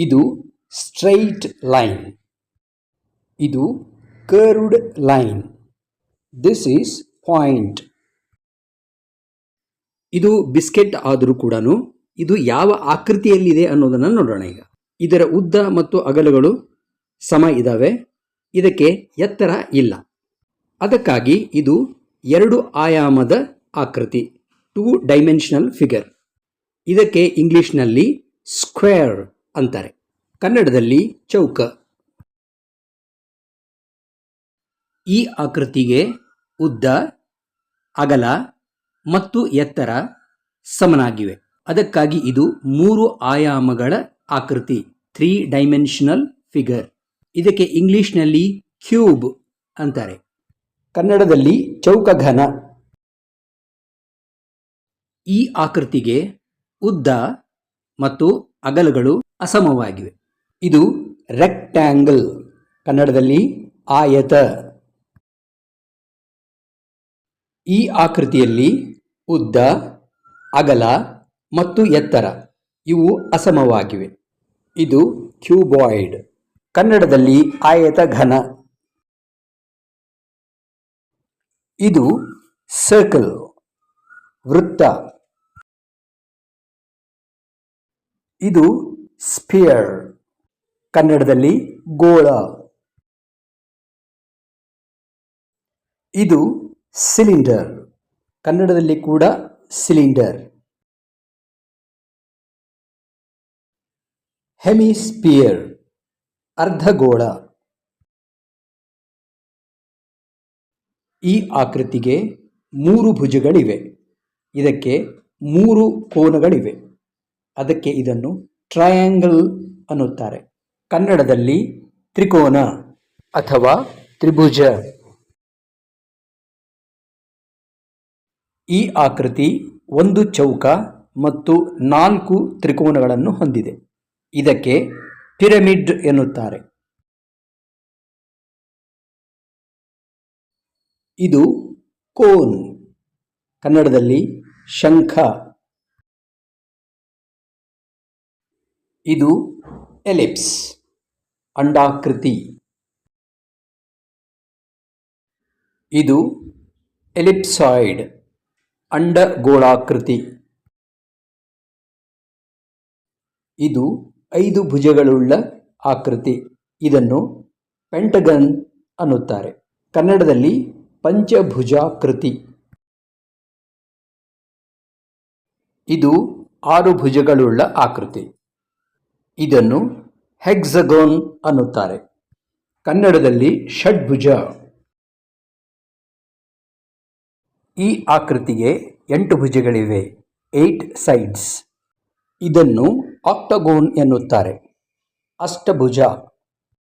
ಇದು straight line. ಇದು curved line. This is point ಇದು ಬಿಸ್ಕೆಟ್ ಆದರೂ ಕೂಡ ಇದು ಯಾವ ಆಕೃತಿಯಲ್ಲಿದೆ ಅನ್ನೋದನ್ನು ನೋಡೋಣ ಈಗ. ಇದರ ಉದ್ದ ಮತ್ತು ಅಗಲಗಳು ಸಮ ಇದ್ದಾವೆ ಇದಕ್ಕೆ ಎತ್ತರ ಇಲ್ಲ. ಅದಕ್ಕಾಗಿ ಇದು ಎರಡು ಆಯಾಮದ ಆಕೃತಿ. ಟೂ ಡೈಮೆನ್ಷನಲ್ ಫಿಗರ್ ಇದಕ್ಕೆ ಇಂಗ್ಲಿಷ್ನಲ್ಲಿ ಸ್ಕ್ವೇರ್ ಅಂತಾರೆ. ಕನ್ನಡದಲ್ಲಿ ಚೌಕ. ಈ ಆಕೃತಿಗೆ ಉದ್ದ, ಅಗಲ ಮತ್ತು ಎತ್ತರ ಸಮನಾಗಿವೆ. ಅದಕ್ಕಾಗಿ ಇದು ಮೂರು ಆಯಾಮಗಳ ಆಕೃತಿ ತ್ರೀ ಡೈಮೆನ್ಷನಲ್ ಫಿಗರ್ ಇದಕ್ಕೆ ಇಂಗ್ಲಿಷ್ನಲ್ಲಿ ಕ್ಯೂಬ್ ಅಂತಾರೆ. ಕನ್ನಡದಲ್ಲಿ ಚೌಕಘನ ಈ ಆಕೃತಿಗೆ ಉದ್ದ ಮತ್ತು ಅಗಲಗಳು ಅಸಮವಾಗಿವೆ. ಇದು ರೆಕ್ಟ್ಯಾಂಗಲ್, ಕನ್ನಡದಲ್ಲಿ ಆಯತ. ಈ ಆಕೃತಿಯಲ್ಲಿ ಉದ್ದ, ಅಗಲ ಮತ್ತು ಎತ್ತರ ಇವು ಅಸಮವಾಗಿವೆ. ಇದು ಕ್ಯೂಬಾಯ್ಡ್, ಕನ್ನಡದಲ್ಲಿ ಆಯತ ಘನ. ಇದು ಸರ್ಕಲ್, ವೃತ್ತ. ಇದು ಸ್ಪಿಯರ್, ಕನ್ನಡದಲ್ಲಿ ಗೋಳ. ಇದು ಸಿಲಿಂಡರ್, ಕನ್ನಡದಲ್ಲಿ ಕೂಡ ಸಿಲಿಂಡರ್. ಹೆಮಿಸ್ಪಿಯರ್ ಅರ್ಧಗೋಳ ಈ ಆಕೃತಿಗೆ ಮೂರು ಭುಜಗಳಿವೆ. ಇದಕ್ಕೆ ಮೂರು ಕೋನಗಳಿವೆ. ಅದಕ್ಕೆ ಇದನ್ನು ಟ್ರಯಾಂಗಲ್ ಅನ್ನುತ್ತಾರೆ. ಕನ್ನಡದಲ್ಲಿ ತ್ರಿಕೋನ ಅಥವಾ ತ್ರಿಭುಜ. ಈ ಆಕೃತಿ ಒಂದು ಚೌಕ ಮತ್ತು ನಾಲ್ಕು ತ್ರಿಕೋನಗಳನ್ನು ಹೊಂದಿದೆ. ಇದಕ್ಕೆ ಪಿರಮಿಡ್ ಎನ್ನುತ್ತಾರೆ. ಇದು ಕೋನ್. ಕನ್ನಡದಲ್ಲಿ ಶಂಖ. ಇದು ಎಲಿಪ್ಸ್, ಅಂಡಾಕೃತಿ. ಇದು ಎಲಿಪ್ಸಾಯ್ಡ್, ಅಂಡಗೋಳಾಕೃತಿ. ಇದು ಐದು ಭುಜಗಳುಳ್ಳ ಆಕೃತಿ. ಇದನ್ನು ಪೆಂಟಗನ್ ಅನ್ನುತ್ತಾರೆ. ಕನ್ನಡದಲ್ಲಿ ಪಂಚಭುಜಾಕೃತಿ. ಇದು ಆರು ಭುಜಗಳುಳ್ಳ ಆಕೃತಿ. ಇದನ್ನು ಹೆಕ್ಸಗೋನ್ ಅನ್ನುತ್ತಾರೆ. ಕನ್ನಡದಲ್ಲಿ ಷಡ್ಭುಜ. ಈ ಆಕೃತಿಗೆ ಎಂಟು ಭುಜಗಳಿವೆ, ಏಟ್ ಸೈಡ್ಸ್. ಇದನ್ನು ಆಕ್ಟಗೋನ್ ಎನ್ನುತ್ತಾರೆ. ಅಷ್ಟಭುಜ.